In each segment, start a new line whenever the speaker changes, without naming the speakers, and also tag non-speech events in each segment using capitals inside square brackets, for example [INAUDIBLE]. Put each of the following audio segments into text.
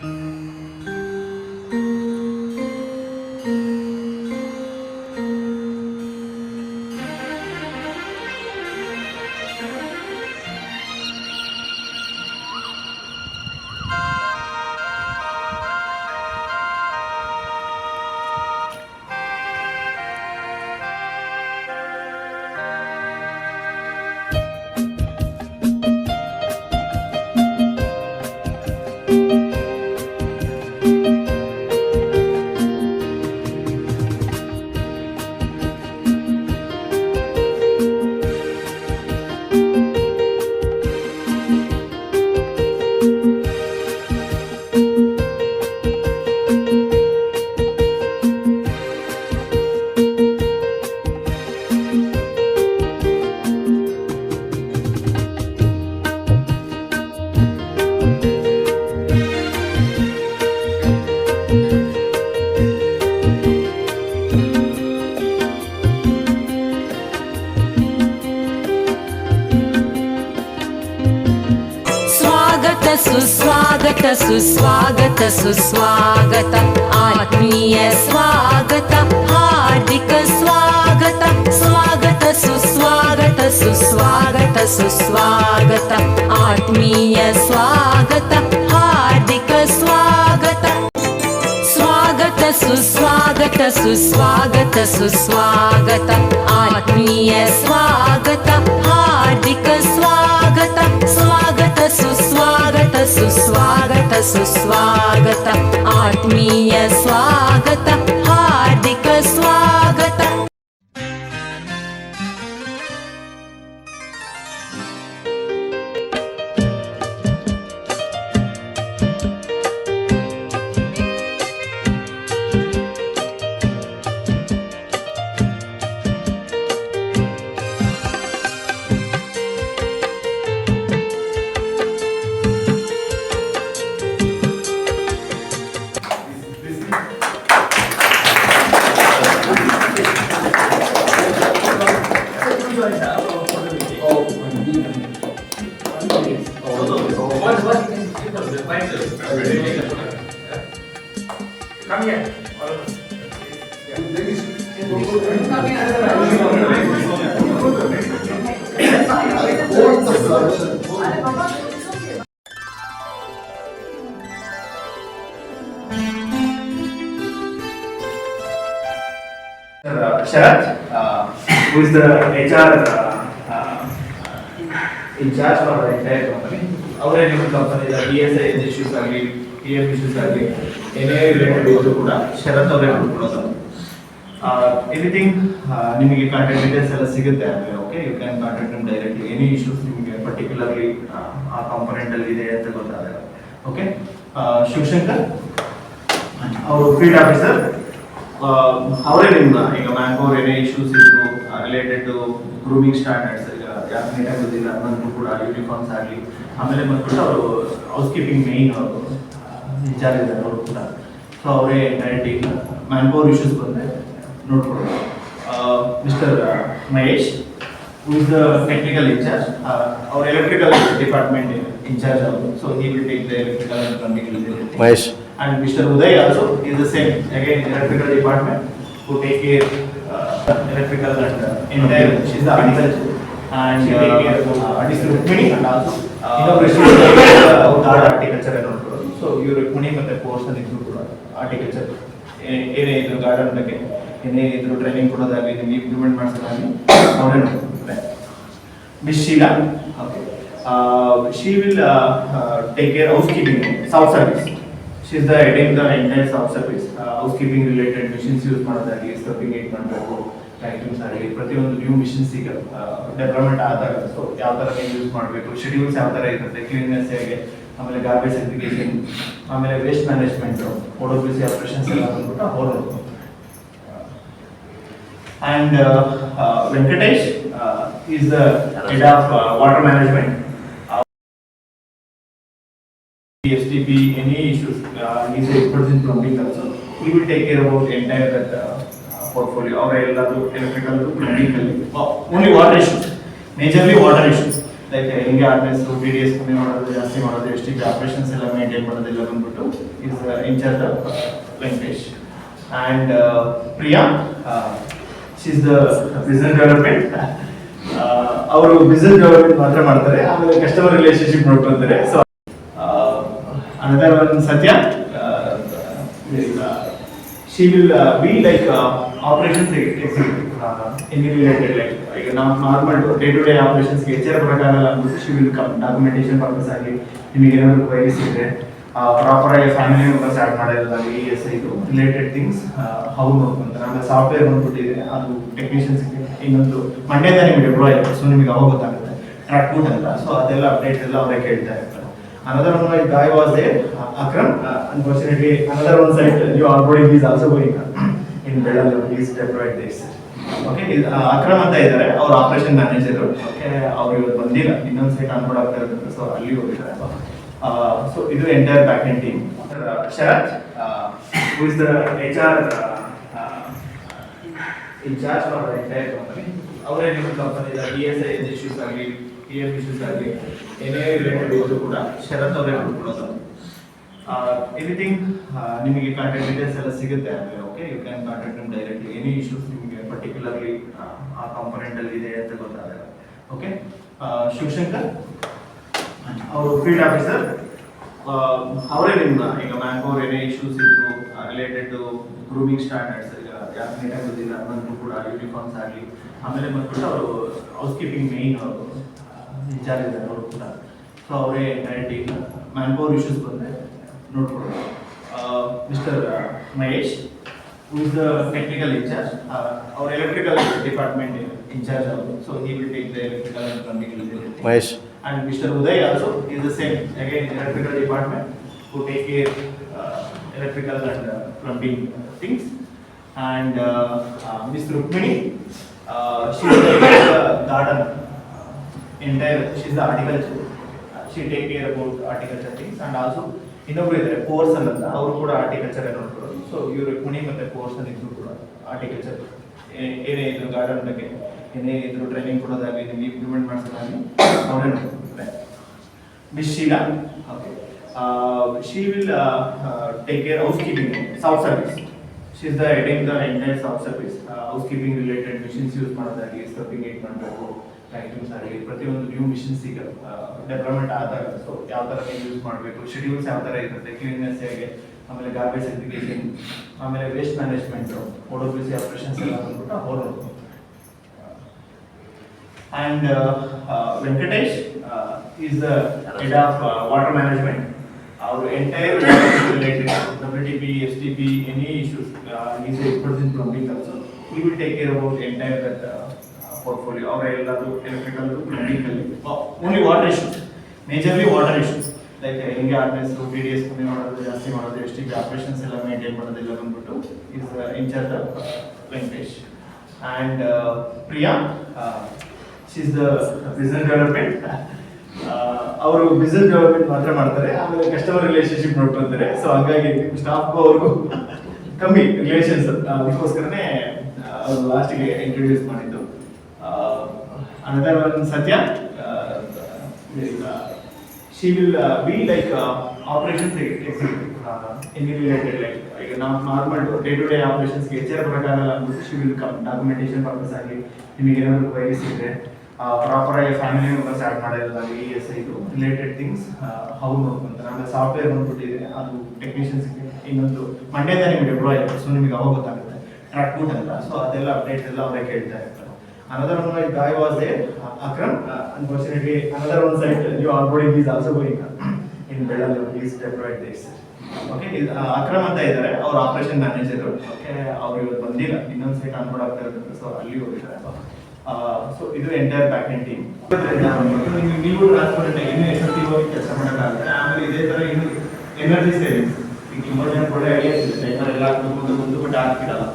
Bye. ಸ್ವಾಗತ ಸುಸ್ವಾಗತ ಸುಸ್ವಾಗತ. ಆತ್ಮೀಯ ಸ್ವಾಗತ ಹಾರ್ದಿಕ ಸ್ವಾಗತ. ಸ್ವಾಗತ ಸುಸ್ವಾಗತ ಸುಸ್ವಾಗತ ಸುಸ್ವಾಗತ. ಆತ್ಮೀಯ ಸ್ವಾಗತ. సుస్వాగత సుస్వాగత సుస్వాగత. ఆత్మీయ స్వాగత హార్దిక స్వాగత. స్వాగత సుస్వాగత సుస్వాగత సుస్వాగత. ఆత్మీయ స్వాగత
Come here. Uh, Sharat, uh, who is the HR uh, uh, in charge for the entire company. ಅವರೇ ನಿಮ್ಮ company B S I issues ಆಗಲಿ ಪಿ ಎಫ್ ಇಶ್ಯೂಸ್ ಆಗಲಿ, ಏನೇ ರಿಲೇಟೆಡ್ ಇದ್ರು ಕೂಡ ಶರತ್ ಅವರೇ ನೋಡ್ಕೊಳ್ಳೋದು ಎನಿಥಿಂಗ್ ನಿಮಗೆ ಕಾಂಟ್ಯಾಕ್ಟ್ ಡೀಟೇಲ್ಸ್ ಎಲ್ಲ ಸಿಗುತ್ತೆ ಅಂದರೆ ಓಕೆ ಯು ಕ್ಯಾನ್ ಕಾಂಟ್ಯಾಕ್ಟ್ ನಿಮ್ ಡೈರೆಕ್ಟ್ಲಿ ಎನಿ ಇಶ್ಯೂಸ್ ನಿಮಗೆ ಪರ್ಟಿಕ್ಯುಲರ್ಲಿ ಆ ಕಾಂಪೊನೆಂಟ್ ಅಲ್ಲಿ ಇದೆ ಅಂತ ಗೊತ್ತಾದಾಗ ಓಕೆ ಶಿವಶಂಕರ್, ಅವರು ಫೀಲ್ಡ್ ಆಫೀಸರ್ ಅವರೇ ನಿಮ್ಮ, ಈಗ ಅವ್ರು ಏನೇ ಇಶ್ಯೂಸ್ ಇದ್ರು ರಿಲೇಟೆಡ್ ಟು ಗ್ರೂಮಿಂಗ್ ಸ್ಟ್ಯಾಂಡರ್ಡ್ಸ್ ಈಗ ಯಾರು ನೀಟಾಗಿ ಗೊತ್ತಿಲ್ಲ ಅನ್ನೋದು ಕೂಡ ಯೂನಿಫಾರ್ಮ್ಸ್ ಆಗಲಿ ಆಮೇಲೆ ಬಂದ್ಬಿಟ್ಟು ಅವರು ಹೌಸ್ ಕೀಪಿಂಗ್ ಮೇಯ್ನ್ ಅವರು ಇನ್ಚಾರ್ಜ್ ಇದ್ದಾರೆ ಅವರು ಕೂಡ ಸೊ ಅವರೇ ಡೈರೆಕ್ಟ್ ಈಗ ಮ್ಯಾನ್ ಪವರ್ ಇಶ್ಯೂಸ್ ಬಂದರೆ ನೋಡ್ಕೊಳ್ಳೋದು mister Mahesh who is the technical in charge ಅವ್ರ ಎಲೆಕ್ಟ್ರಿಕಲ್ ಡಿಪಾರ್ಟ್ಮೆಂಟ್ ಇನ್ಚಾರ್ಜ್ ಅವರು. So he will take the electrical and computer
Mahesh.
And mister Uday also is the same again electrical department who take care electrical and and is the she and the and And horticulture so ಇವರು ಪುಣೆ ಮತ್ತೆ course ಇದ್ರು ಕೂಡ horticulture ಏನೇ ಇದ್ರು garden ಬಗ್ಗೆ ಏನೇ ಇದ್ರು training ಕೊಡೋದಾಗಲಿ ನಿಮ್ಗೆ ಇಂಪ್ರೂವ್ಮೆಂಟ್ ಮಾಡಿಸೋದಾಗಲಿ ಅವರೇ ನೋಡ್ತಾರೆ ಮಿಶೀಲ she will take care housekeeping south service she is the heading the entire south service housekeeping related machines use ಮಾಡೋದಾಗಿ scrubbing ಏನು ಮಾಡಬೇಕು. ವ್ಯಾಕ್ಯೂಮ್ಸ್ ಆಗಲಿ, ಪ್ರತಿಯೊಂದು ನ್ಯೂ ಮಿಷನ್ಸ್ ಈಗ ಡೆವಲಪ್ಮೆಂಟ್ ಆದಾಗ ಸೊ ಯಾವ ಥರ ನೀವು ಯೂಸ್ ಮಾಡಬೇಕು, ಶೆಡ್ಯೂಲ್ಸ್ ಯಾವ ಥರ ಇರುತ್ತೆ, ಕ್ಲೀನ್ನೆಸ್ ಹೇಗೆ, ಆಮೇಲೆ ಗಾರ್ಬೇಜ್ ಸೆಗ್ರಿಗೇಷನ್, ಆಮೇಲೆ ವೇಸ್ಟ್ ಮ್ಯಾನೇಜ್ಮೆಂಟ್, ಓಡೋಬಿಸಿ ಆಪರೇಷನ್ಸ್ ಎಲ್ಲ ಬಂದ್ಬಿಟ್ಟು ಅವರು And uh, uh, Venkatesh uh, is the head of uh, water management. Uh, STP, any issues, uh, he's an expert in plumbing also. He will take care about entire that uh, uh, ಅವರ ಎಲ್ಲದು plumbing, uh, only water issues, majorly water issues. Like ಹೆಂಗೆ ordinance T D S ಕಮ್ಮಿ ಮಾಡೋದು ಜಾಸ್ತಿ ಮಾಡೋದು ಎಷ್ಟಿಗೆ operations ಎಲ್ಲ maintain ಮಾಡೋದೆಲ್ಲ ಬಂದ್ಬಿಟ್ಟು is in charge Venkatesh and Priya she's the business development ಅವರು ಬಿಸ್ನೆಸ್ ಡೆವಲಪ್ಮೆಂಟ್ ಮಾತ್ರ ಮಾಡ್ತಾರೆ ಆಮೇಲೆ ಕಸ್ಟಮರ್ ರಿಲೇಶನ್ಶಿಪ್ ನೋಡ್ಕೊತಾರೆ. So another one Satya she will be like operations any related like ಈಗ ನಾವು normal day to day operations ಎಚ್ಚರ ಬರೋಕ್ಕಾಗಲ್ಲ ಅಂದ್ಬಿಟ್ಟು ವಿಲ್ ಕಮ್ ಡಾಕ್ಯುಮೆಂಟೇಷನ್ ಪರ್ಪಸ್ ಆಗಿ ನಿಮಗೆ ಏನಾದರೂ ಕ್ವೈರೀಸ್ ಇದ್ರೆ ಪ್ರಾಪರ್ ಆಗಿ ಫ್ಯಾಮಿಲಿ ಮೆಂಬರ್ಸ್ ಆ್ಯಡ್ ಮಾಡೋದಾಗಲಿ ಇ ಎಸ್ ಐದು ರಿಲೇಟೆಡ್ ಥಿಂಗ್ಸ್ ಹೌ ನೋಡ್ಕೊಂತಾರೆ ಆಮೇಲೆ ಸಾಫ್ಟ್ವೇರ್ ಬಂದ್ಬಿಟ್ಟಿದೆ ಅದು ಟೆಕ್ನಿಷಿಯನ್ಸ್ಗೆ ಇನ್ನೊಂದು ಮಂಡ್ಯದ ನಿಮಗೆ ಡೆಪ್ಲಾಯ್ ಆಗುತ್ತೆ ಸೊ ನಿಮಗೆ ಅವಾಗ ಗೊತ್ತಾಗುತ್ತೆ. ಟ್ರ್ಯಾಕ್ ಬೂಟ್ ಅಂತ. ಸೊ ಅದೆಲ್ಲ ಅಪ್ಡೇಟ್ ಎಲ್ಲ ಅವರೇ ಕೇಳ್ತಾ ಇರ್ತಾರೆ. Another one like guy was there, uh, Akram. Uh, unfortunately, another one side, is also going on in please deployed this. Okay Akram ಅಂತ ಇದ್ದಾರೆ. ಅವ್ರ ಆಪರೇಷನ್ ಮ್ಯಾನೇಜರ್ ಓಕೆ, ಅವ್ರು ಇವತ್ತು ಬಂದಿಲ್ಲ. ಇನ್ನೊಂದು ಸೈಟ್ ಅನ್ಬೋರ್ಡ್ ಆಗ್ತಾ ಇರುತ್ತೆ ಸೊ ಅಲ್ಲಿ ಹೋಗಿದ್ದಾರೆ ಸೊ ಇದು entire back end team Sharath who is the H R in charge the entire company ಅವರೇ ನಿಮ್ಮ company E S I issues ಆಗಲಿ ಪಿ ಎಫ್ ಇಶ್ಯೂಸ್ ಆಗಲಿ, ಏನೇ ರಿಲೇಟೆಡ್ ಇದ್ರು ಕೂಡ ಶರತ್ ಅವರೇ ನೋಡ್ಕೊಳ್ಳೋದು ಎನಿಥಿಂಗ್ ನಿಮಗೆ ಕಾಂಟ್ಯಾಕ್ಟ್ ಡೀಟೇಲ್ಸ್ ಎಲ್ಲ ಸಿಗುತ್ತೆ ಅಂದರೆ ಓಕೆ ಯು ಕ್ಯಾನ್ ಕಾಂಟ್ಯಾಕ್ಟ್ ನಿಮ್ ಡೈರೆಕ್ಟ್ಲಿ ಎನಿ ಇಶ್ಯೂಸ್ ನಿಮಗೆ ಪರ್ಟಿಕ್ಯುಲರ್ಲಿ ಆ ಕಾಂಪೊನೆಂಟ್ ಅಲ್ಲಿ ಇದೆ ಅಂತ ಗೊತ್ತಾಗಲ್ಲ. ಓಕೆ ಶಿವಶಂಕರ್? ಅವರು ಫೀಲ್ಡ್ ಆಫೀಸರ್ ಅವರೇ ನಿಮ್ಮ, ಈಗ ಮ್ಯಾನ್ಪೋರ್ ಏನೇ ಇಶ್ಯೂಸ್ ಇದ್ರು ರಿಲೇಟೆಡ್ ಗ್ರೂಮಿಂಗ್ ಸ್ಟ್ಯಾಂಡರ್ಡ್ಸ್ ಈಗ ಯಾರು ನೀಟಾಗಿ ಗೊತ್ತಿಲ್ಲ ಅನ್ನೋದು ಕೂಡ ಯೂನಿಫಾರ್ಮ್ಸ್ ಆಗಲಿ, ಆಮೇಲೆ ಬಂದ್ಬಿಟ್ಟು ಅವರು ಹೌಸ್ ಕೀಪಿಂಗ್ ಮೇಯ್ನ್ ಅವರು ಇನ್ಚಾರ್ಜ್ ಇದ್ದಾರೆ, ಅವರು ಕೂಡ. ಸೊ ಅವರೇ ಡೈರೆಕ್ಟ್ ಈಗ ಮ್ಯಾನ್ ಪವರ್ ಇಶ್ಯೂಸ್ ಬಂದರೆ ನೋಡ್ಕೊಳ್ಳೋದು mister Mahesh who is the technical incharge ಅವ್ರ ಎಲೆಕ್ಟ್ರಿಕಲ್ ಡಿಪಾರ್ಟ್ಮೆಂಟ್ ಇನ್ಚಾರ್ಜ್ ಅವರು so he will take the electrical and plumbing
Mahesh
And Mr. Uday also is the same, again electrical department, who take care uh, electrical and uh, plumbing things. And uh, uh, Ms. Rukmini, uh, she is the uh, garden, uh, entire, she is the horticulture. Uh, She take care about horticulture things and also ಇನ್ನೊಬ್ರು ಇದ್ದಾರೆ ಪೋರ್ಸನ್ ಅಂತ ಅವರು ಕೂಡ horticulture ನೋಡ್ಕೊಳ್ಳೋದು. So ಇವರು ಪುಣೆ ಮತ್ತೆ ಪೋರ್ಸನ್ ಇದ್ರು ಕೂಡ ಆರ್ಟಿಕಲ್ಚರ್ ಏನೇ ಇದ್ರು ಗಾರ್ಡನ್ ಬಗ್ಗೆ, ಏನೇ ಇದ್ರು ಟ್ರೈನಿಂಗ್ ಕೊಡೋದಾಗಲಿ ನಿಮ್ಗೆ ಇಂಪ್ಲಿಮೆಂಟ್ ಮಾಡಿಸೋದಾಗಲಿ ಅವರೇ ನೋಡ್ಕೊಳ್ತಾರೆ. Miss Sheela okay she will take care housekeeping soft service she is the heading the entire soft service housekeeping related machines use ಮಾಡೋದಾಗಲಿ ಸ್ಟಫಿಂಗ್ ಏಟ್ ಮಾಡಬೇಕು. ಲೈಟಿಂಗ್ಸ್ ಆಗಲಿ ಪ್ರತಿಯೊಂದು ನ್ಯೂ ಮಿಷನ್ಸ್ ಈಗ ಡೆವಲಪ್ಮೆಂಟ್ ಆದಾಗ ಸೊ ಯಾವ ಥರ ನೀವು ಯೂಸ್ ಮಾಡಬೇಕು ಶೆಡ್ಯೂಲ್ಸ್ ಯಾವ ಥರ ಇರುತ್ತೆ ಕ್ಲೀನ್ನೆಸ್ ಹೇಗೆ ಆಮೇಲೆ ಗಾರ್ಬೇಜ್ ಸೆಗ್ರಿಗೇಷನ್ ಆಮೇಲೆ ವೇಸ್ಟ್ ಮ್ಯಾನೇಜ್ಮೆಂಟು ಓಡೋ ಬಿ ಸಿ ಆಪರೇಷನ್ಸ್ ಎಲ್ಲ ಬಂದ್ಬಿಟ್ಟು ಅವರು And uh, uh, Venkatesh uh, is the head of uh, water management. Our entire water related WTP, STP, any issues, uh, he's an expert in plumbing also. He will take care ಅವರ entire that only water Our electrical, water issues. Like ಹೆಂಗೆ ordinance P D S ಕಮ್ಮಿ ಮಾಡೋದು ಜಾಸ್ತಿ ಮಾಡೋದು ಎಷ್ಟಿಗೆ operations ಎಲ್ಲ maintain ಮಾಡೋದಿಲ್ಲ ಬಂದ್ಬಿಟ್ಟು is in charge Venkatesh and Priya she's the business development ಅವರು ಬಿಸ್ನೆಸ್ ಡೆವಲಪ್ಮೆಂಟ್ ಮಾತ್ರ ಮಾಡ್ತಾರೆ ಆಮೇಲೆ ಕಸ್ಟಮರ್ ರಿಲೇಶನ್ಶಿಪ್ ನೋಡ್ಕೊಂತಾರೆ ಸೊ ಹಾಗಾಗಿ ಸ್ಟಾಫ್ಗೂ ಅವ್ರಿಗೂ [LAUGHS] ಕಮ್ಮಿ ರಿಲೇಷನ್ಸ್ ಅದಕ್ಕೋಸ್ಕರನೇ ಅವರು ಲಾಸ್ಟಿಗೆ ಇಂಟ್ರೊಡ್ಯೂಸ್ ಮಾಡಿದ್ದು another one Satya she will be like operations any related like ಈಗ ನಾವು ನಾರ್ಮಲ್ ಡೇ ಟು ಡೇ ಆಪರೇಷನ್ಸ್ಗೆ ಎಚ್ಚರ ಬರೋಕ್ಕಾಗಲ್ಲ ಅಂದ್ಬಿಟ್ಟು she will come documentation purpose ಆಗಿ ನಿಮಗೆ ಏನಾದರೂ ಕ್ವೈರೀಸ್ ಇದ್ರೆ ಪ್ರಾಪರ್ ಫ್ಯಾಮಿಲಿ ಮೆಂಬರ್ಸ್ ಆ್ಯಡ್ ಮಾಡಿರಲ್ಲ ಇ ಎಸ್ ಐದು ರಿಲೇಟೆಡ್ ಥಿಂಗ್ಸ್ ಹೌ ನೋಡ್ಕೊಂತಾರೆ ಆಮೇಲೆ ಸಾಫ್ಟ್ವೇರ್ ಬಂದ್ಬಿಟ್ಟಿದೆ. ಅದು ಟೆಕ್ನಿಷಿಯನ್ಸ್ಗೆ ಇನ್ನೊಂದು ಮಂಡ್ಯದ ನಿಮಗೆ ಡೆಪ್ಲಾಯ್ ಆಯಿತು ಸೊ ನಿಮಗೆ ಅವಾಗ ಗೊತ್ತಾಗುತ್ತೆ. ಟ್ರ್ಯಾಕ್ ಬೂಟ್ ಅಂತ ಸೊ ಅದೆಲ್ಲ ಅಪ್ಡೇಟ್ ಎಲ್ಲ ಅವರೇ ಕೇಳ್ತಾ ಇರ್ತಾರೆ Another one like guy was there, uh, Akram. Uh, unfortunately, another one side, new onboarding is also going on in Belal. He is deployed Sir. Okay Akram ಅಂತ ಇದ್ದಾರೆ. ಅವ್ರ operation manager okay ಅವ್ರು ಇವತ್ತು ಬಂದಿಲ್ಲ. ಇನ್ನೊಂದು ಸೈಟ್ ಅನ್ಬೋರ್ಡ್ ಆಗ್ತಾ ಇರ್ತಾರೆ so ಅಲ್ಲಿ ಹೋಗಿದ್ದಾರೆ ಸೊ ಇದು ಎಂಟೈರ್ ಬ್ಯಾಕ್ ಎಂಡ್ ಟೀಮ್ ನೀವು ಟ್ರಾನ್ಸ್ಪೋರ್ಟ್ ಎಸ್ ಹೋಗಿ ಕೆಲಸ ಮಾಡೋಕ್ಕಾಗುತ್ತೆ? ಆಮೇಲೆ ಇದೇ ಥರ ಇನ್ನು ಎನರ್ಜಿ ಸೇವಿಂಗ್ಸ್ ಈಗ ತುಂಬ ಜನ ಒಳ್ಳೆ ಐಡಿಯಾ ಇದೆ ಎಲ್ಲ ಮುಂದೆ ಮುಂದೆ ಬಿಟ್ಟು ಹಾಕ್ಬಿಡಲ್ಲ.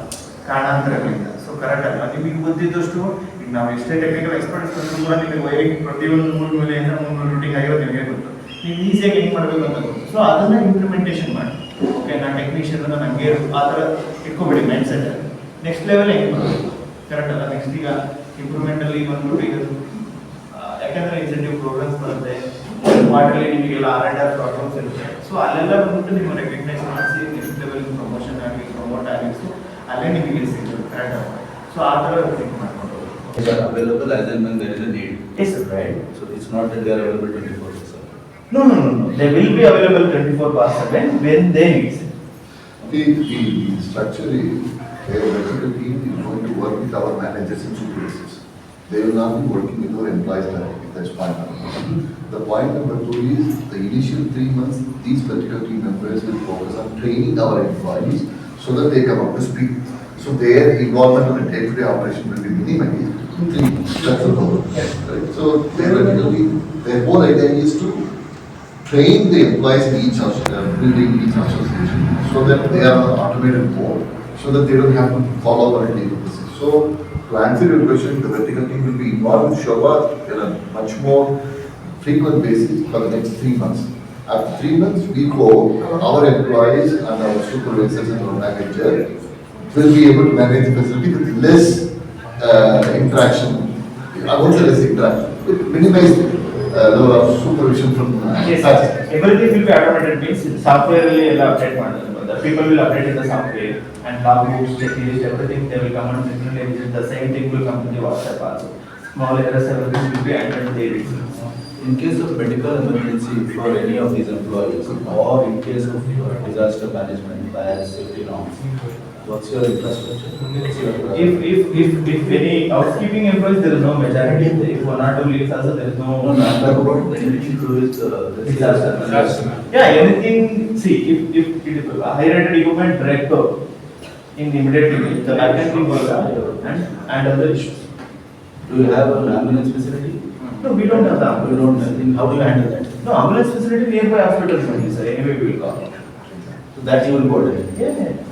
ಕಾರಣಾಂತರಗಳಿಂದ ಕರೆಕ್ಟ್ ಅಲ್ಲ. ನಿಮಗೆ ಗೊತ್ತಿದ್ದಷ್ಟು ಈಗ ನಾವು ಎಷ್ಟೇ ಟೆಕ್ನಿಕಲ್ ಎಕ್ಸ್ಪರ್ಟ್ಸ್ ಕೂಡ ನಿಮಗೆ ವೈರಿಂಗ್ ಪ್ರತಿಯೊಂದು ಮೂರು ಮೇಲೆ ಮೂರು ರೂಟಿಂಗ್ ಆಗಿರೋದು ನಿಮಗೆ ಗೊತ್ತು. ನೀವು ಈಸಿಯಾಗಿ ಹೆಂಗೆ ಮಾಡಬೇಕು ಅಂತ ಗೊತ್ತು. ಸೊ ಅದನ್ನು ಇಂಪ್ಲಿಮೆಂಟೇಷನ್ ಮಾಡಿ. ಓಕೆ ನಾನು ಟೆಕ್ನಿಷಿಯನ್ ನನಗೆ ಆ ಥರ ಇಟ್ಕೊಬೇಡಿ ಮೈಂಡ್ ಸೆಟ್ ನೆಕ್ಸ್ಟ್ ಲೆವೆಲ್ ಹೆಂಗೆ ಮಾಡಬೇಕು? ಕರೆಕ್ಟ್ ಅಲ್ಲ. ನೆಕ್ಸ್ಟ್ ಈಗ ಇಂಪ್ರೂವ್ಮೆಂಟಲ್ಲಿ ಬಂದ್ಬಿಟ್ಟು ಈಗ ಯಾಕಂದ್ರೆ ಇನ್ಸೆಂಟಿವ್ ಪ್ರೋಗ್ರಾಮ್ಸ್ ಬರುತ್ತೆ. ಕ್ವಾರ್ಟರ್ಲಿ ನಿಮಗೆಲ್ಲ ಆರ್ ಅಂಡ್ ಆರ್ ಪ್ರಾಬ್ಲಮ್ಸ್ ಇರುತ್ತೆ. ಸೊ ಅಲ್ಲೆಲ್ಲ ಬಂದ್ಬಿಟ್ಟು ನಿಮ್ಮ ರೆಕಗ್ನೈಸ್ ಮಾಡಿಸಿ ನೆಕ್ಸ್ಟ್ ಲೆವೆಲ್ ಪ್ರಮೋಷನ್ ಆಗಲಿ ಪ್ರಮೋಟ್ ಆಗಲಿ ಸೊ ಅಲ್ಲೇ ನಿಮಗೆ ಸಿಗ್ತದೆ correct so So other.
They are available as and when there is a need.
Yes, sir, right.
So it's not that they are available 24 hours.
No, no, no, no. They will be available 24 past 7 when they need.
The, the structure is the executive team is going to work with our managers and supervisors. They will not be working with our employees directly. That's point number one. The point number two is the initial three months, these particular team members will focus on training our employees so that they come up to speed. So their involvement on a day-to-day operation will be minimized in that's the goal. Right? So their whole idea is to train the employees in each uh, building each association, so that they are on automated mode, so that they don't have to follow our daily basis. So, to answer your question, the vertical team will be involved with Shobha in a much more frequent basis for the next three months. After three months, we go, our employees and our supervisors and our manager will be able to manage the facility with less uh, interaction. I won't say less interaction, with minimized uh, level of supervision from uh,
yes,
staff.
Everything will be automated means software will update the people will update in the software and logbooks, checklist, everything they will come and literally the same thing will come to the WhatsApp also. Small errors, everything will be handled there.
In case of medical emergency for any of these employees or in case of disaster management, fire, safety norms, what's your infrastructure? Uh,
If, if, if, if any housekeeping employees, there is no majority, if one or two leaves also, there is
No,
no.
no, I'm talking about anything to do with uh, the
Disaster.
disaster.
Yeah, anything, see, if, if, if high rated equipment director in immediately, the backend will go down and, and other issues.
Do you have an ambulance facility?
No, we don't have that.
You don't, then how do you handle that?
No, ambulance facility nearby hospitals only, sir, anyway we will call.
So that you will go there.
Yeah.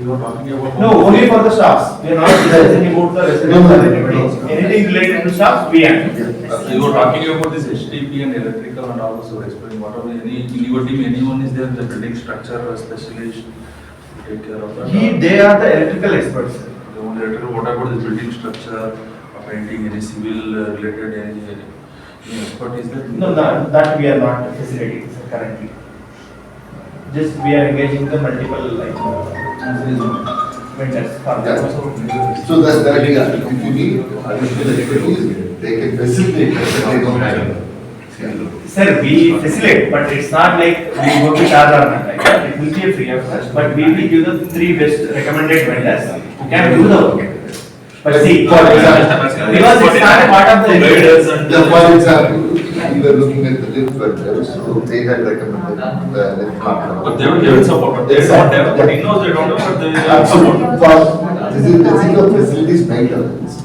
You are talking about.
No, only for the staffs, we are not discussing about the residents or anybody, anything related to staffs, we handle.
You were talking about this HTP and electrical and all, so explain what are any, in your team, anyone is there, the building structure specialist, to take care of that?
He, they are the electrical experts.
The only electrical, what about the building structure, painting, any civil uh, related, any, any any expert is there?
No, that, that we are not facilitating sir, currently. Just we are engaging the multiple like uh, vendors for that.
Yeah. So that, that, yeah, if you need additional expertise, they can facilitate, but they don't have.
Sir, we facilitate, but it's not like we go to charge or not like that. It will be a free of charge, but we will give the three best recommended vendors who can do the work. But see, for example, because it's not a part of the.
Yeah, for example, we were looking at the lift vendors, so they had recommended the lift partner.
But they will, they will support, but they don't have, but in-house they don't have, but they will support.
Absolutely. For, this is basically a facilities maintenance.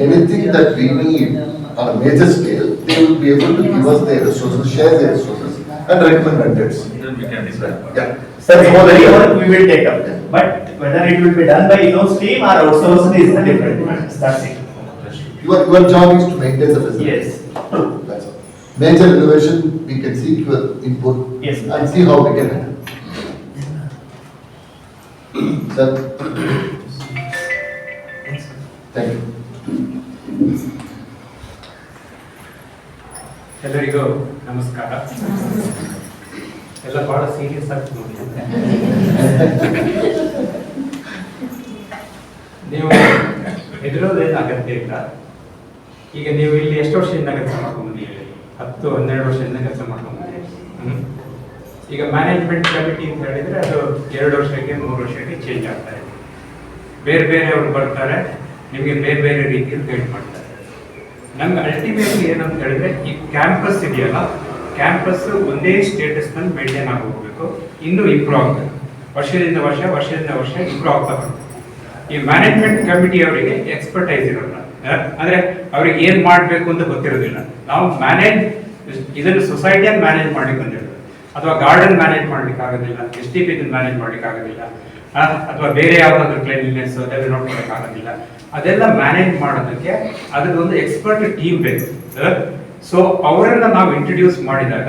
Anything that we need on a major scale, they will be able to give us their resources, share their resources and recommend vendors.
Then we can decide.
Yeah.
Sir, for the work we will take up, but whether it will be done by in-house team or outsourced is the different, that's it.
Your, your job is to maintain the facility.
Yes.
Major innovation, we can seek your input.
Yes.
And see how we can handle. Sir. Thank you.
ಎಲ್ಲರಿಗೂ ನಮಸ್ಕಾರ ಎಲ್ಲ ಬಹಳ serious ಆಗಿ ನೋಡಿದ್ದೆ ನೀವು ಹೆದರೋದೇನು ಅಗತ್ಯ ಇಲ್ಲ ಈಗ ನೀವು ಇಲ್ಲಿ ಎಷ್ಟು ವರ್ಷದಿಂದ ಅಗತ್ಯ ಹತ್ತು ಹನ್ನೆರಡು ವರ್ಷದಿಂದ ಕೆಲಸ ಮಾಡ್ಕೊಂಡು ಹ್ಮ್. ಈಗ ಮ್ಯಾನೇಜ್ಮೆಂಟ್ ಕಮಿಟಿ ಅಂತ ಹೇಳಿದ್ರೆ ಅದು ಎರಡು ವರ್ಷಕ್ಕೆ, ಮೂರು ವರ್ಷಕ್ಕೆ ಚೇಂಜ್ ಆಗ್ತಾ ಇದೆ. ಬೇರೆ ಬೇರೆಯವರು ಬರ್ತಾರೆ, ನಿಮಗೆ ಬೇರೆ ಬೇರೆ ರೀತಿಯಲ್ಲಿ ಗೈಡ್ ಮಾಡ್ತಾರೆ. ನಮ್ಗೆ ಅಲ್ಟಿಮೇಟ್ಲಿ ಏನಂತ ಹೇಳಿದ್ರೆ, ಈ ಕ್ಯಾಂಪಸ್ ಇದೆಯಲ್ಲ ಕ್ಯಾಂಪಸ್ ಒಂದೇ ಸ್ಟೇಟಸ್ನಲ್ಲಿ ಮೇಂಟೈನ್ ಆಗಿ ಹೋಗ್ಬೇಕು ಇನ್ನೂ ಇಂಪ್ರೂವ್ ಆಗಬೇಕು. ವರ್ಷದಿಂದ ವರ್ಷ ವರ್ಷದಿಂದ ವರ್ಷ ಇಂಪ್ರೂವ್ ಆಗ್ತಾ ಈ ಮ್ಯಾನೇಜ್ಮೆಂಟ್ ಕಮಿಟಿ ಅವರಿಗೆ ಎಕ್ಸ್ಪರ್ಟೈಸ್ ಇರೋಲ್ಲ. ಅಂದ್ರೆ ಅವ್ರಿಗೆ ಏನು ಮಾಡಬೇಕು ಅಂತ ಗೊತ್ತಿರೋದಿಲ್ಲ. ನಾವು ಮ್ಯಾನೇಜ್ ಇದನ್ನು ಸೊಸೈಟಿಯನ್ನು ಮ್ಯಾನೇಜ್ ಮಾಡ್ಲಿಕ್ಕೆ ಬಂದಿರೋದು ಅಥವಾ ಗಾರ್ಡನ್ ಮ್ಯಾನೇಜ್ ಮಾಡ್ಲಿಕ್ಕೆ ಆಗೋದಿಲ್ಲ ಎಸ್ ಟಿ ಪಿ ಮ್ಯಾನೇಜ್ ಮಾಡ್ಲಿಕ್ಕೆ ಆಗೋದಿಲ್ಲ ಅಥವಾ ಬೇರೆ ಯಾವುದಾದ್ರೂ ಕ್ಲೀನ್ಲಿನೆಸ್ ಅದೆಲ್ಲ ನೋಡ್ಕೊಳಕ್ ಆಗೋದಿಲ್ಲ ಅದೆಲ್ಲ ಮ್ಯಾನೇಜ್ ಮಾಡೋದಕ್ಕೆ ಅದ್ರದ್ದೊಂದು ಎಕ್ಸ್ಪರ್ಟ್ ಟೀಮ್ ಬೇಕು. ಸೊ ಅವರನ್ನ ನಾವು ಇಂಟ್ರೊಡ್ಯೂಸ್ ಮಾಡಿದಾಗ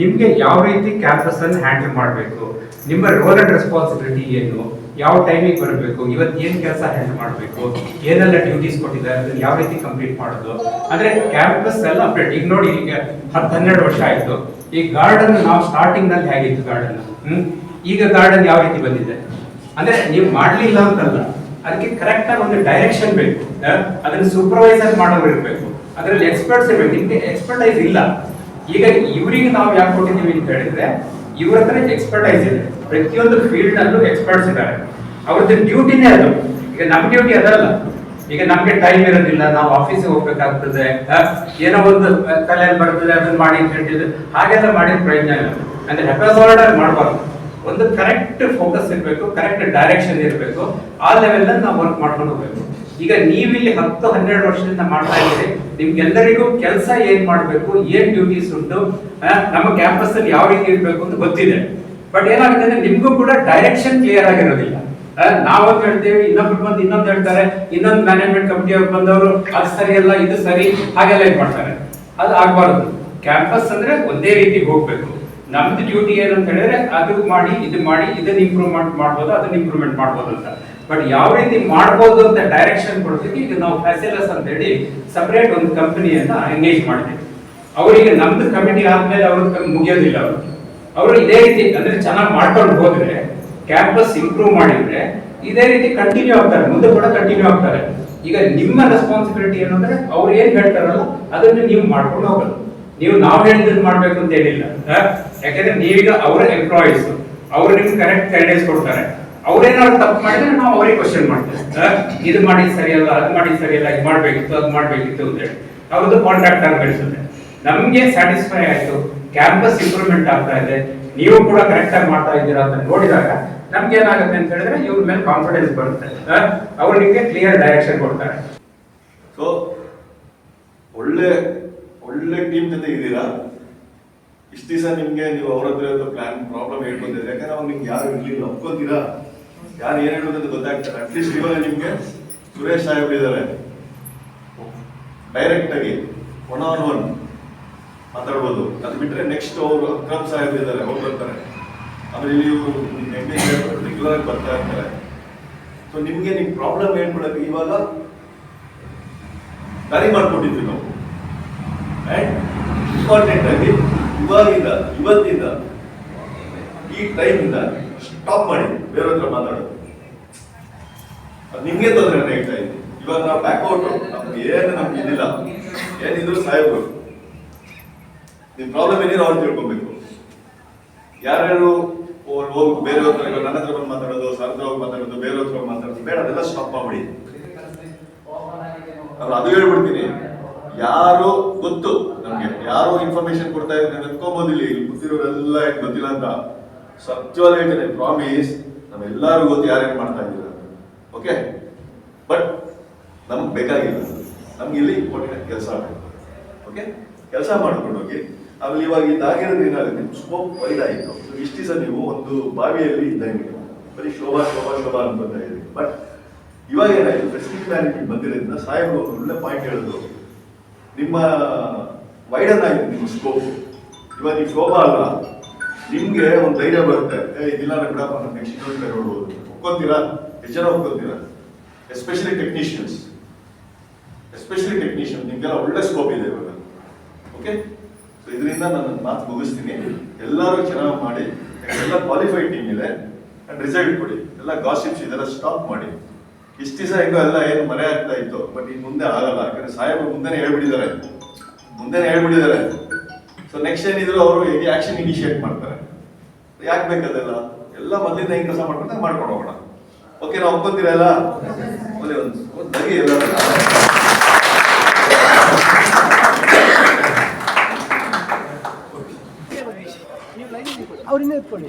ನಿಮಗೆ ಯಾವ ರೀತಿ ಕ್ಯಾಂಪಸ್ ಅನ್ನು ಹ್ಯಾಂಡಲ್ ಮಾಡಬೇಕು, ನಿಮ್ಮ ರೋಲ್ ಅಂಡ್ ರೆಸ್ಪಾನ್ಸಿಬಿಲಿಟಿ ಏನು ಯಾವ ಟೈಮಿಗೆ ಬರಬೇಕು ಇವತ್ತು ಏನ್ ಕೆಲಸ ಹ್ಯಾಂಡಲ್ ಮಾಡಬೇಕು, ಏನೆಲ್ಲ ಡ್ಯೂಟೀಸ್ ಕೊಟ್ಟಿದ್ದಾರೆ, ಅದನ್ನ ಯಾವ ರೀತಿ ಕಂಪ್ಲೀಟ್ ಮಾಡೋದು? ಅಂದ್ರೆ ಕ್ಯಾಂಪಸ್ ಎಲ್ಲ ಅಪ್ಡೇಟ್ ಈಗ ನೋಡಿ, ಈಗ ಹತ್ತು ಹನ್ನೆರಡು ವರ್ಷ ಆಯ್ತು. ಈ ಗಾರ್ಡನ್ ನಾವು ಸ್ಟಾರ್ಟಿಂಗ್ನಲ್ಲಿ ಹೇಗಿತ್ತು ಗಾರ್ಡನ್ ಹ್ಮ್? ಈಗ ಗಾರ್ಡನ್ ಯಾವ ರೀತಿ ಬಂದಿದೆ? ಅಂದ್ರೆ ನೀವು ಮಾಡ್ಲಿಲ್ಲ ಅಂತಲ್ಲ. ಅದಕ್ಕೆ ಕರೆಕ್ಟ್ ಆಗಿ ಒಂದು ಡೈರೆಕ್ಷನ್ ಬೇಕು. ಅದನ್ನ ಸೂಪರ್ವೈಸರ್ ಮಾಡೋರು ಇರಬೇಕು. ಅದರಲ್ಲಿ ಎಕ್ಸ್ಪರ್ಟ್ಸ್ ಇರಬೇಕು. ನಿಮ್ಗೆ ಎಕ್ಸ್ಪರ್ಟೈಸ್ ಇಲ್ಲ. ಈಗ ಇವರಿಗೆ ನಾವು ಯಾಕೆ ಕೊಟ್ಟಿದ್ದೀವಿ ಅಂತ ಹೇಳಿದ್ರೆ, ಇವ್ರ ಹತ್ರ ಎಕ್ಸ್ಪರ್ಟೈಸ್ ಇದೆ. ಪ್ರತಿಯೊಂದು ಫೀಲ್ಡ್ ಅಲ್ಲೂ ಎಕ್ಸ್ಪರ್ಟ್ಸ್ ಇದ್ದಾರೆ ಅವ್ರದ್ದು ಡ್ಯೂಟಿನೇ ಅದು. ಈಗ ನಮ್ ಡ್ಯೂಟಿ ಅದಲ್ಲ. ಈಗ ನಮ್ಗೆ ಟೈಮ್ ಇರೋದಿಲ್ಲ, ನಾವು ಆಫೀಸಿಗೆ ಹೋಗ್ಬೇಕಾಗ್ತದೆ ಏನೋ ಒಂದು ತಲೆಯಲ್ಲಿ ಬರ್ತದೆ, ಅದನ್ನ ಮಾಡಿ ಅಂತ ಹೇಳ್ತಿದ್ರೆ ಹಾಗೆಲ್ಲ ಮಾಡಿದ ಪ್ರಯೋಜನ ಇಲ್ಲ. ಅಂದ್ರೆ ಹೆಪಸೋರ್ಡರ್ ಮಾಡಬಾರ್ದು. ಒಂದು ಕರೆಕ್ಟ್ ಫೋಕಸ್ ಇರಬೇಕು ಕರೆಕ್ಟ್ ಡೈರೆಕ್ಷನ್ ಇರಬೇಕು. ಆ ಲೆವೆಲ್ ನಾವು ವರ್ಕ್ ಮಾಡ್ಕೊಂಡು ಹೋಗ್ಬೇಕು. ಈಗ ನೀವಿಲ್ಲಿ ಹತ್ತು, ಹನ್ನೆರಡು ವರ್ಷದಿಂದ ಮಾಡ್ತಾ ಇದ್ದೀರಿ, ನಿಮ್ಗೆಲ್ಲರಿಗೂ ಕೆಲಸ ಏನ್ ಮಾಡಬೇಕು, ಏನ್ ಡ್ಯೂಟೀಸ್ ಉಂಟು ನಮ್ಮ ಕ್ಯಾಂಪಸ್ ಅಲ್ಲಿ ಯಾವ ರೀತಿ ಇರಬೇಕು ಅಂತ ಗೊತ್ತಿದೆ. ಬಟ್ ಏನಾಗುತ್ತೆ ಅಂದ್ರೆ ನಿಮ್ಗೂ ಕೂಡ ಡೈರೆಕ್ಷನ್ ಕ್ಲಿಯರ್ ಆಗಿರೋದಿಲ್ಲ. ನಾವೊಂದು ಹೇಳ್ತೇವೆ, ಇನ್ನೊಬ್ರು ಬಂದು ಇನ್ನೊಂದು ಹೇಳ್ತಾರೆ, ಇನ್ನೊಂದು ಮ್ಯಾನೇಜ್ಮೆಂಟ್ ಕಮಿಟಿ ಅವ್ರು ಬಂದವರು, ಅದು ಸರಿ ಅಲ್ಲ, ಇದು ಸರಿ, ಹಾಗೆಲ್ಲ ಇದು ಮಾಡ್ತಾರೆ. ಅದು ಆಗ್ಬಾರ್ದು. ಕ್ಯಾಂಪಸ್ ಅಂದ್ರೆ ಒಂದೇ ರೀತಿ ಹೋಗ್ಬೇಕು. ನಮ್ದು ಡ್ಯೂಟಿ ಏನಂತ ಹೇಳಿದ್ರೆ ಅದು ಮಾಡಿ, ಇದು ಮಾಡಿ, ಇದನ್ನ ಇಂಪ್ರೂವ್ಮೆಂಟ್ ಮಾಡ್ಬೋದು, ಅದನ್ನ ಇಂಪ್ರೂವ್ಮೆಂಟ್ ಮಾಡ್ಬೋದು ಅಂತ. ಬಟ್ ಯಾವ ರೀತಿ ಮಾಡ್ಬೋದು ಅಂತ ಡೈರೆಕ್ಷನ್ ಕೊಡ್ತೀವಿ, ಈಗ ನಾವು ಫ್ಯಾಸಿಲಸ್ ಅಂತ ಹೇಳಿ ಸಪ್ರೇಟ್ ಒಂದು ಕಂಪನಿಯನ್ನ ಎಂಗೇಜ್ ಮಾಡಿದ್ವಿ ಅವರಿಗೆ ನಮ್ದು ಕಮಿಟಿ ಆದ್ಮೇಲೆ ಅವ್ರ ಮುಗಿಯೋದಿಲ್ಲ ಅವರು ಅವರು ಇದೇ ರೀತಿ, ಅಂದ್ರೆ ಚೆನ್ನಾಗಿ ಮಾಡ್ಕೊಂಡು ಹೋದ್ರೆ, ಕ್ಯಾಂಪಸ್ ಇಂಪ್ರೂವ್ ಮಾಡಿದ್ರೆ, ಇದೇ ರೀತಿ ಕಂಟಿನ್ಯೂ ಆಗ್ತಾರೆ, ಮುಂದೆ ಕೂಡ ಕಂಟಿನ್ಯೂ ಆಗ್ತಾರೆ. ಈಗ ನಿಮ್ಮ ರೆಸ್ಪಾನ್ಸಿಬಿಲಿಟಿ ಏನಂದ್ರೆ ಅವ್ರು ಏನ್ ಹೇಳ್ತಾರಲ್ಲ, ಅದನ್ನ ನೀವು ಮಾಡ್ಕೊಂಡು ಹೋಗೋದು ನೀವು ನಾವು ಹೇಳಿದ್ ಮಾಡ್ಬೇಕು ಅಂತ ಹೇಳಿಲ್ಲ? ಯಾಕಂದ್ರೆ ನೀವೀಗ ಅವರ ಎಂಪ್ಲಾಯೀಸ್ ಅವ್ರು ನಿಮ್ಗೆ ಕರೆಕ್ಟ್ ಗೈಡೆನ್ಸ್ ಕೊಡ್ತಾರೆ. ಅವ್ರೇನಾದ್ರು ತಪ್ಪು ಮಾಡಿದ್ರೆ ನಾವು ಅವ್ರಿಗೆ ಕ್ವಶನ್ ಮಾಡ್ತೇವೆ? ಇದು ಮಾಡಿ ಸರಿಯಲ್ಲ, ಅದು ಮಾಡಿ ಸರಿಯಲ್ಲ, ಇದು ಮಾಡ್ಬೇಕಿತ್ತು, ಅದು ಮಾಡ್ಬೇಕಿತ್ತು ಅಂತ ಹೇಳಿ. ಅವ್ರದ್ದು ಕಾಂಟ್ರಾಕ್ಟ್ ಆಗಿ ಬೆಳೆಸುತ್ತೆ ನಮ್ಗೆ ಸ್ಯಾಟಿಸ್ಫೈ ಆಯ್ತು. ಕ್ಯಾಂಪಸ್ ಇಂಪ್ರೂವ್ಮೆಂಟ್ ಆಗ್ತಾ ಇದೆ. ನೀವು ಕೂಡ ಕರೆಕ್ಟ್ ಆಗಿ ಮಾಡ್ತಾ ಇದ್ದೀರಾ ಅಂತ ನೋಡಿದಾಗ ನಮ್ಗೆ ಏನಾಗುತ್ತೆ ಅಂತ ಹೇಳಿದ್ರೆ ಇವ್ರ ಮೇಲೆ ಕಾನ್ಫಿಡೆನ್ಸ್ ಬರುತ್ತೆ? ಅವ್ರು ನಿಮ್ಗೆ ಕ್ಲಿಯರ್ ಡೈರೆಕ್ಷನ್ ಕೊಡ್ತಾರೆ.
ಸೊ ಒಳ್ಳೆ ಒಳ್ಳೆ ಟೀಮ್ ಜೊತೆ ಇದ್ದೀರಾ? ಇಷ್ಟು ದಿವಸ ನಿಮ್ಗೆ ನೀವು ಅವ್ರ ಹತ್ರ ಪ್ಲಾನ್ ಪ್ರಾಬ್ಲಮ್ ಹೇಳ್ಕೊಂಡಿದ್ರೆ ಯಾಕಂದ್ರೆ ಅವ್ರು ನಿಮ್ಗೆ ಯಾರು ಇರ್ಲಿಲ್ಲ, ಒಪ್ಕೊಂತೀರಾ? ಯಾರು ಏನು ಹೇಳೋದು ಅಂತ ಗೊತ್ತಾಗ್ತಾರೆ ಅಟ್ಲೀಸ್ಟ್ ಇವಾಗ ನಿಮ್ಗೆ ಸುರೇಶ್ ಸಾಹೇಬ್ರು ಇದ್ದಾರೆ ಡೈರೆಕ್ಟ್ ಆಗಿ ಒನ್ ಆನ್ ಒನ್ ಮಾತಾಡ್ಬೋದು. ಅದು ಬಿಟ್ಟರೆ ನೆಕ್ಸ್ಟ್ ಅವರು ಅಕ್ರಮ್ ಸಾಹೇಬ್ ಇದ್ದಾರೆ, ಅವ್ರು ಬರ್ತಾರೆ. ಆಮೇಲೆ ಇಲ್ಲಿ ರೆಗ್ಯುಲರ್ ಆಗಿ ಬರ್ತಾ ಇರ್ತಾರೆ. ಸೊ ನಿಮಗೆ ನಿಮ್ಮ ಪ್ರಾಬ್ಲಮ್ ಏನ್ಬಿಡೋದು ಇವಾಗ ದಾರಿ ಮಾಡಿಕೊಟ್ಟಿದ್ವಿ ನಾವು. ಆ್ಯಂಡ್ ಇಂಪಾರ್ಟೆಂಟ್ ಆಗಿ ಇವಾಗಿಂದ, ಇವತ್ತಿಂದ, ಈ ಟೈಮಿಂದ ಸ್ಟಾಪ್ ಮಾಡಿ ಬೇರೆ ಹತ್ರ ಮಾತಾಡೋದು. ಅದು ನಿಮ್ಗೆ ತೊಂದರೆ ಹೇಳ್ತಾ ಇದೆ. ಇವಾಗ ನಾವು ಬ್ಯಾಕ್ಔಟ್ ನಮ್ಗೆ ಏನು ನಮ್ಗೆ ಇದಿಲ್ಲ. ಏನಿದ್ರು ಸಾಹೇಬ್ರು. ನಿಮ್ ಪ್ರಾಬ್ಲಮ್ ಏನಿರೋ ಅವ್ರು ತಿಳ್ಕೊಬೇಕು. ಯಾರ್ಯಾರು ಹೋಗಿ, ಬೇರೆ ಹತ್ರ ನನ್ನ ಹತ್ರ ಬಂದು ಮಾತಾಡೋದು ಸರ್ ಹೋಗಿ ಮಾತಾಡೋದು, ಬೇರೆ ಹತ್ರ ಮಾತಾಡೋದು, ಬೇಡ, ಅದೆಲ್ಲ ಸ್ಟಾಪ್ ಮಾಡಿ ಅದು ಹೇಳ್ಬಿಡ್ತೀನಿ. ಯಾರು ಗೊತ್ತು ನಮ್ಗೆ? ಯಾರು ಇನ್ಫಾರ್ಮೇಶನ್ ಕೊಡ್ತಾ ಇದ್ದಾರೆ ನೆನ್ಕೋಬೋದಿಲ್ಲ ಇಲ್ಲಿ. ಗೊತ್ತಿರೋರೆಲ್ಲ ಗೊತ್ತಿಲ್ಲ ಅಂತ. ಸತ್ಯವಾದ ಹೇಳ್ತೇನೆ ಪ್ರಾಮಿಸ್ ನಮ್ಮೆಲ್ಲರೂ ಗೊತ್ತು ಯಾರೇನು ಮಾಡ್ತಾ ಇದ್ದೀರ ಓಕೆ ಬಟ್ ನಮ್ಗೆ ಬೇಕಾಗಿಲ್ಲ. ನಮ್ಗೆ ಇಲ್ಲಿ ಇಂಪಾರ್ಟೆಂಟ್ ಕೆಲಸ ಆಗಬೇಕು. ಓಕೆ ಕೆಲಸ ಮಾಡ್ಕೊಂಡು ಹೋಗಿ. ಆಮೇಲೆ ಇವಾಗ ಇದಾಗಿರೋದು ಏನಾಗುತ್ತೆ? ಸ್ಕೋಪ್ ವೈಡ್ ಆಯಿತು. ಇಷ್ಟು ದಿವಸ ನೀವು ಒಂದು ಬಾವಿಯಲ್ಲಿ ಇದ್ದಂಗೆ. ಬರೀ ಶೋಭಾ ಶೋಭಾ ಶೋಭಾ ಅನ್ಕೊಂತ ಇದೆ. ಬಟ್ ಇವಾಗ ಏನಾಯಿತು? ಫೆಸಿಲಿಟಿ ಮ್ಯಾನೇಜ್ಮೆಂಟ್ ಬಂದಿರೋದ್ರಿಂದ ಸಾಹೇಬ್ರು ಒಳ್ಳೆ ಪಾಯಿಂಟ್ ಹೇಳಿದ್ರು. ನಿಮ್ಮ ವೈಡನ್ ಆಯ್ತು ನಿಮ್ಮ ಸ್ಕೋಪ್ ಇವಾಗ ನೀವು ಶೋಭಾ ಅಲ್ಲ. ನಿಮಗೆ ಒಂದು ಧೈರ್ಯ ಬರುತ್ತೆ. ಏ, ಇದಿಲ್ಲ ಕೂಡ ನಾನು ನೆಕ್ಸ್ಟ್ ಇನ್ನೊಂದು ಕಡೆ ನೋಡ್ಬೋದು ಒಪ್ಕೊತೀರಾ? ಎಷ್ಟು ಜನ ಒಪ್ಕೊಂತೀರಾ? ಎಸ್ಪೆಷಲಿ ಟೆಕ್ನಿಷಿಯನ್ಸ್ ಎಸ್ಪೆಷಲಿ ಟೆಕ್ನಿಷಿಯನ್ ನಿಮಗೆಲ್ಲ ಒಳ್ಳೆ ಸ್ಕೋಪ್ ಇದೆ ಇವಾಗ. ಓಕೆ ಸೊ ಇದರಿಂದ ನಾನು ಮಾತು ಮುಗಿಸ್ತೀನಿ. ಎಲ್ಲರೂ ಚೆನ್ನಾಗಿ ಮಾಡಿ. ಎಲ್ಲ ಕ್ವಾಲಿಫೈಡ್ ಟೀಮ್ ಇದೆ. ಅಂಡ್ ರಿಸಲ್ಟ್ ಕೊಡಿ. ಎಲ್ಲ ಗಾಸಿಪ್ಸ್ ಇದೆಲ್ಲ ಸ್ಟಾಪ್ ಮಾಡಿ. ಇಷ್ಟು ದಿವಸ ಹೆಂಗೋ ಎಲ್ಲ ಏನು ಮರೆ ಆಗ್ತಾ ಇತ್ತು. ಬಟ್ ಇನ್ನು ಮುಂದೆ ಆಗಲ್ಲ. ಯಾಕಂದ್ರೆ ಸಾಹೇಬರು ಮುಂದೆನೇ ಹೇಳ್ಬಿಟ್ಟಿದ್ದಾರೆ. ಮುಂದೆನೇ ಹೇಳ್ಬಿಟ್ಟಿದ್ದಾರೆ. ಸೊ ನೆಕ್ಸ್ಟ್ ಏನಿದ್ರು ಅವರು ಹೇಗೆ ಆಕ್ಷನ್ ಇನಿಷಿಯೇಟ್ ಮಾಡ್ತಾರೆ. ಯಾಕೆ ಬೇಕದೆಲ್ಲ? ಎಲ್ಲ ಮೊದಲಿಂದ ಹೆಂಗ್ ಕೆಲಸ ಮಾಡ್ಕೊಂಡು ಮಾಡ್ಕೊಂಡು ಹೋಗೋಣ. ಓಕೆ ನಾವು ಒಪ್ಕೊಂತೀರಾ ಎಲ್ಲ? ಒಳ್ಳೆ ಒಂದು ನಗಿ ಎಲ್ಲ
ಅವ್ರಿಂದ ಜಾಸ್ತಿ ಇಟ್ಕೊಳ್ಳಿ.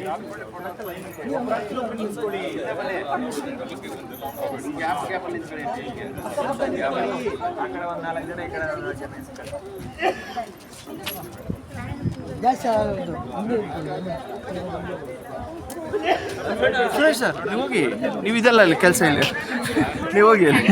ಸುರೇಶ್ ಸರ್ ನೀವು ಹೋಗಿ. ನೀವು ಇದೆಲ್ಲ ಅಲ್ಲಿ ಕೆಲಸ ಇಲ್ಲ. ನೀವು ಹೋಗಿ ಅಲ್ಲಿ.